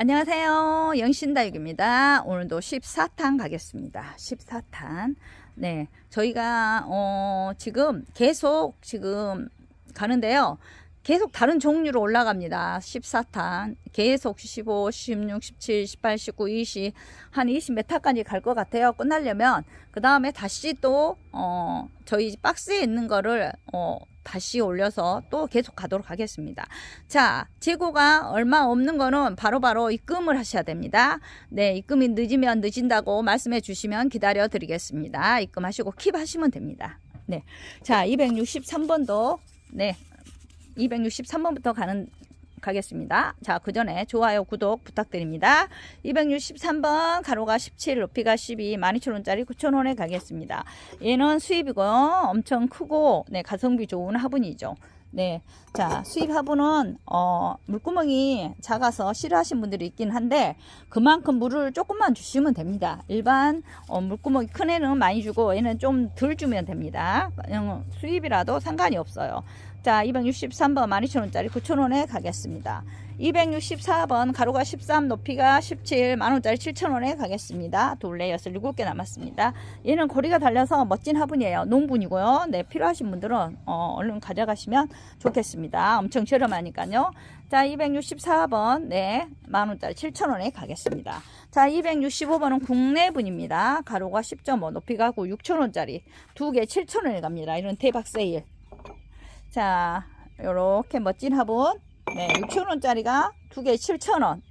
안녕하세요. 영신다육입니다. 오늘도 14탄 가겠습니다. 14탄. 네. 저희가, 어, 지금 계속 지금 가는데요. 계속 다른 종류로 올라갑니다. 14탄. 계속 15, 16, 17, 18, 19, 20, 한 20몇 타까지 갈 것 같아요. 끝나려면. 그 다음에 다시 또, 어, 저희 박스에 있는 거를, 어, 다시 올려서 또 계속 가도록 하겠습니다. 자, 재고가 얼마 없는 거는 바로바로 입금을 하셔야 됩니다. 네, 입금이 늦으면 늦은다고 말씀해 주시면 기다려 드리겠습니다. 입금하시고 킵 하시면 됩니다. 네. 자, 263번도, 네. 263번부터 가는, 가겠습니다. 자, 그 전에 좋아요, 구독 부탁드립니다. 263번, 가로가 17, 높이가 12, 12,000원짜리 9,000원에 가겠습니다. 얘는 수입이고요. 엄청 크고, 네, 가성비 좋은 화분이죠. 네. 자, 수입 화분은, 어, 물구멍이 작아서 싫어하시는 분들이 있긴 한데, 그만큼 물을 조금만 주시면 됩니다. 일반, 어, 물구멍이 큰 애는 많이 주고, 얘는 좀 덜 주면 됩니다. 수입이라도 상관이 없어요. 자, 263번 12,000원짜리 9,000원에 가겠습니다. 264번 가로가 13, 높이가 17, 만원짜리 7,000원에 가겠습니다. 둘레 섯을 7개 남았습니다. 얘는 고리가 달려서 멋진 화분이에요. 농분이고요. 네, 필요하신 분들은 어, 얼른 가져가시면 좋겠습니다. 엄청 저렴하니까요. 자, 264번, 네, 만원짜리 7,000원에 가겠습니다. 자, 265번은 국내분입니다. 가로가 10.5, 높이가 9, 6,000원짜리 두 개 7,000원에 갑니다. 이런 대박 세일. 자, 요렇게 멋진 화분. 네, 6,000원짜리가 두 개에 7,000원.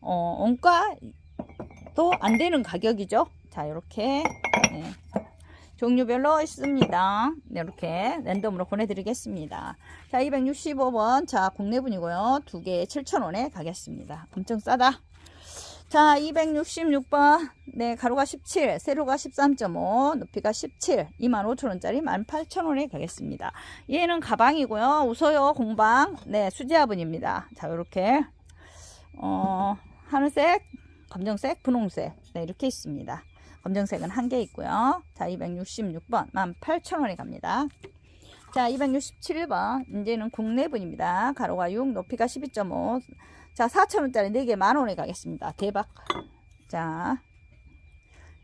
어, 원가도 안 되는 가격이죠. 자, 요렇게. 네. 종류별로 있습니다. 네, 이렇게 랜덤으로 보내드리겠습니다. 자, 265번. 자, 국내분이고요. 두 개에 7,000원에 가겠습니다. 엄청 싸다. 자, 266번. 네, 가로가 17, 세로가 13.5, 높이가 17, 25,000원짜리 18,000원에 가겠습니다. 얘는 가방이고요. 웃어요, 공방. 네, 수제화분입니다. 자, 요렇게, 어, 하늘색, 검정색, 분홍색. 네, 이렇게 있습니다. 검정색은 한 개 있고요. 자, 266번, 18,000원에 갑니다. 자, 267번. 이제는 국내분입니다. 가로가 6, 높이가 12.5. 자, 4,000원짜리 4개 만원에 가겠습니다. 대박. 자,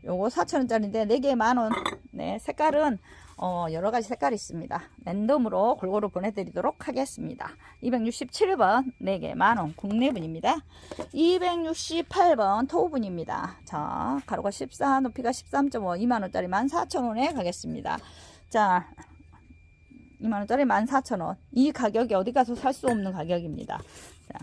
요거 4,000원짜리인데 4개 만원. 네, 색깔은 어, 여러 가지 색깔이 있습니다. 랜덤으로 골고루 보내드리도록 하겠습니다. 267번 4개 만원 국내분입니다. 268번 토우분입니다. 자, 가로가 14, 높이가 13.5, 2만원짜리 14,000원에 가겠습니다. 자, 2만원짜리 14,000원. 이 가격이 어디 가서 살 수 없는 가격입니다. 자,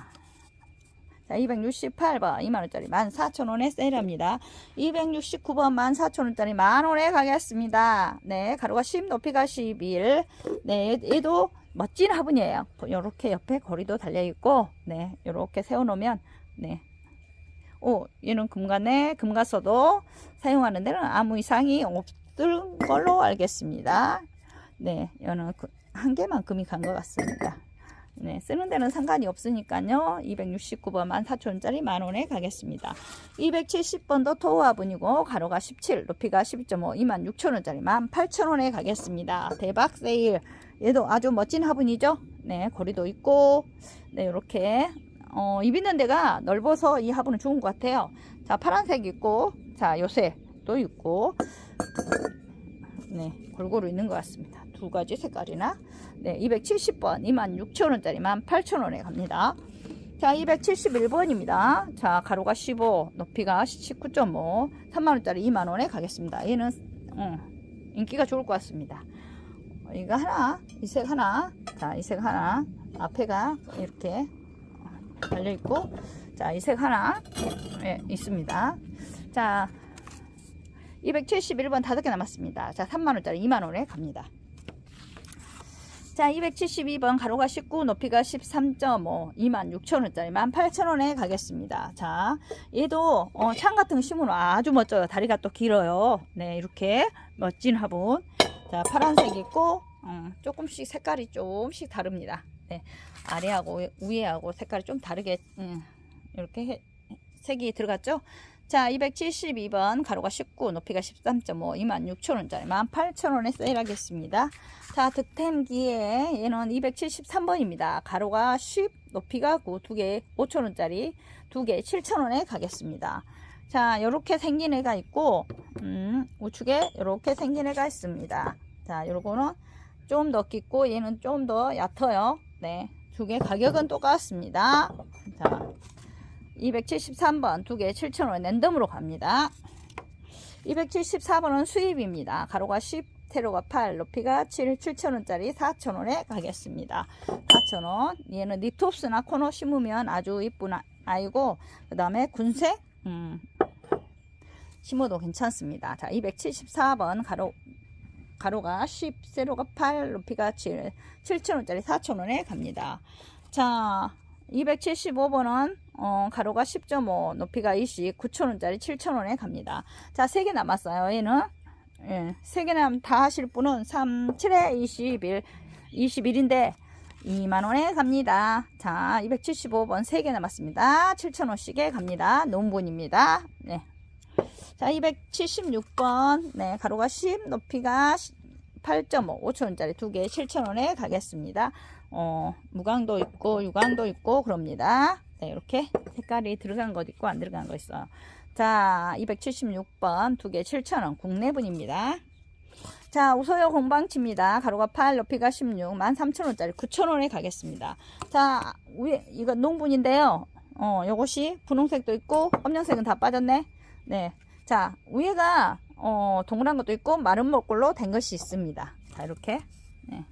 자, 268번 2만원짜리 14,000원에 세일합니다. 269번 14,000원짜리 만원에 가겠습니다. 네, 가로가 10, 높이가 11. 네, 얘도 멋진 화분이에요. 요렇게 옆에 거리도 달려있고, 네, 요렇게 세워놓으면, 네. 오, 얘는 금간에, 금가서도 사용하는 데는 아무 이상이 없을 걸로 알겠습니다. 네, 얘는 그- 한 개만 금이 간 것 같습니다. 네, 쓰는 데는 상관이 없으니까요. 269번 14,000원짜리 만원에 가겠습니다. 270번도 토우화분이고 가로가 17, 높이가 12.5, 26,000원짜리 18,000원에 가겠습니다. 대박 세일. 얘도 아주 멋진 화분이죠. 네, 거리도 있고 네, 이렇게 어, 입 있는 데가 넓어서 이 화분은 좋은 것 같아요. 자, 파란색 있고 자, 요새도 있고 네, 골고루 있는 것 같습니다. 두 가지 색깔이나 네, 270번 26,000원짜리 18,000원에 갑니다. 자, 271번입니다. 자, 가로가 15, 높이가 19.5, 3만원짜리 2만원에 가겠습니다. 얘는, 어, 인기가 좋을 것 같습니다. 어, 이거 하나, 이 색 하나, 자, 이 색 하나, 앞에가 이렇게 달려있고, 자, 이 색 하나, 예, 있습니다. 자, 271번 다섯 개 남았습니다. 자, 3만원짜리 2만원에 갑니다. 자, 272번 가로가 19, 높이가 13.5, 26,000원짜리 18,000원에 가겠습니다. 자, 얘도 어, 창 같은 거 심으면 아주 멋져요. 다리가 또 길어요. 네, 이렇게 멋진 화분. 자, 파란색 있고 음, 조금씩 색깔이 조금씩 다릅니다. 네, 아래하고 위에하고 색깔이 좀 다르게 음, 이렇게 해- 색이 들어갔죠? 자, 272번 가로가 19, 높이가 13.5, 26,000원짜리 18,000원에 세일하겠습니다. 자, 득템 기에 얘는 273번입니다. 가로가 10, 높이가 9, 두개 5,000원짜리 두 개 7,000원에 가겠습니다. 자, 요렇게 생긴 애가 있고 음, 우측에 요렇게 생긴 애가 있습니다. 자, 요거는 좀 더 깊고 얘는 좀 더 얕아요. 네. 두 개 가격은 똑같습니다. 자, 273번 두 개 7,000원 랜덤으로 갑니다. 274번은 수입입니다. 가로가 10, 세로가 8, 높이가 7, 7,000원짜리 4,000원에 가겠습니다. 4,000원. 얘는 니톱스나 코너 심으면 아주 이쁜 아- 아이고, 그 다음에 군색, 음, 심어도 괜찮습니다. 자, 274번 가로, 가로가 10, 세로가 8, 높이가 7, 7,000원짜리 4,000원에 갑니다. 자, 275번은 어, 가로가 10.5, 높이가 20, 9,000원짜리 7,000원에 갑니다. 자, 3개 남았어요. 얘는 예, 3개 남 다 하실 분은 3, 7에 21, 21인데 2만원에 갑니다. 자, 275번 3개 남았습니다. 7,000원씩에 갑니다. 논분입니다. 네. 자, 276번. 네, 가로가 10, 높이가 8.5, 5천원짜리 두 개 7천원에 가겠습니다. 어, 무광도 있고, 유광도 있고, 그럽니다. 네, 이렇게 색깔이 들어간 것 있고, 안 들어간 거 있어요. 자, 276번 두 개 7천원 국내분입니다. 자, 우소요 공방치입니다. 가로가 8, 높이가 16, 13,000원짜리 9,000원에 가겠습니다. 자, 위에, 이거 농분인데요. 어, 요것이 분홍색도 있고, 검정색은 다 빠졌네. 네. 자, 위에가, 어, 동그란 것도 있고, 마른 목걸로 된 것이 있습니다. 자, 이렇게. 네.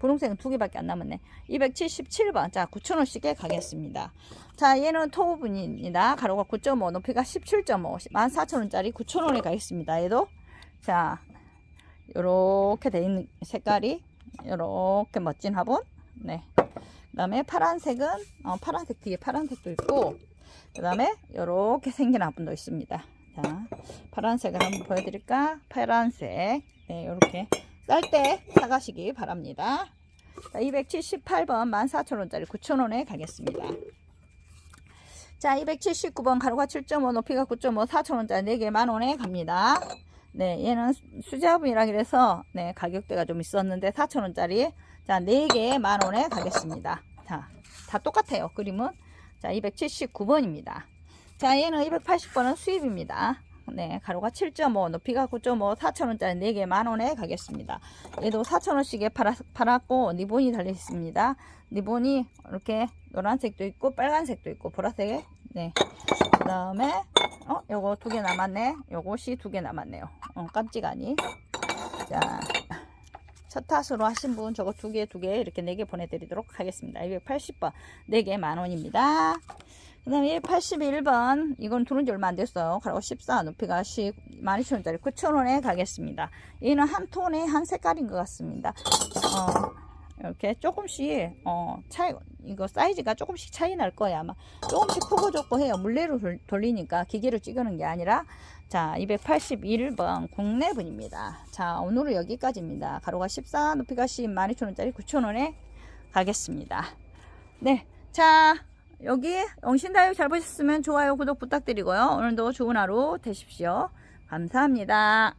분홍색은 두 개밖에 안 남았네. 277번. 자, 9,000원씩에 가겠습니다. 자, 얘는 토분입니다. 가로가 9.5, 높이가 17.5, 14,000원짜리 9,000원에 가겠습니다. 얘도. 자, 요렇게 돼 있는 색깔이 요렇게 멋진 화분. 네. 그 다음에 파란색은, 어, 파란색 뒤에 파란색도 있고, 그 다음에 요렇게 생긴 화분도 있습니다. 자, 파란색을 한번 보여드릴까? 파란색. 네, 요렇게. 쌀 때 사가시기 바랍니다. 자, 278번 14,000원짜리 9,000원에 가겠습니다. 자, 279번 가로가 7.5, 높이가 9.5, 4,000원짜리 4개 만원에 갑니다. 네, 얘는 수제화분이라 그래서 네, 가격대가 좀 있었는데 4,000원짜리 자, 4개 만원에 가겠습니다. 자, 다 똑같아요. 그림은. 자, 279번입니다. 자, 얘는 280번은 수입입니다. 네, 가로가 7.5, 높이가 9.5, 4,000원짜리 4개 만원에 가겠습니다. 얘도 4,000원씩에 팔았, 팔았고, 리본이 달려있습니다. 리본이 이렇게 노란색도 있고, 빨간색도 있고, 보라색. 네. 그 다음에, 어, 요거 두 개 남았네. 요것이 두 개 남았네요. 어, 깜찍하니. 자, 첫 탓으로 하신 분 저거 두 개, 두 개, 이렇게 네 개 보내드리도록 하겠습니다. 280번, 네 개 만원입니다. 그 다음에 81번, 이건 들어온 지 얼마 안 됐어요. 가로 14, 높이가 10, 12,000원짜리 9,000원에 가겠습니다. 얘는 한 톤에 한 색깔인 것 같습니다. 어, 이렇게 조금씩, 어, 차이, 이거 사이즈가 조금씩 차이 날 거예요. 아마 조금씩 크고 좁고 해요. 물레로 돌- 돌리니까 기계로 찍는 게 아니라. 자, 281번 국내분입니다. 자, 오늘은 여기까지입니다. 가로가 14, 높이가 10, 12,000원짜리 9,000원에 가겠습니다. 네. 자, 여기 영신다육 잘 보셨으면 좋아요, 구독 부탁드리고요. 오늘도 좋은 하루 되십시오. 감사합니다.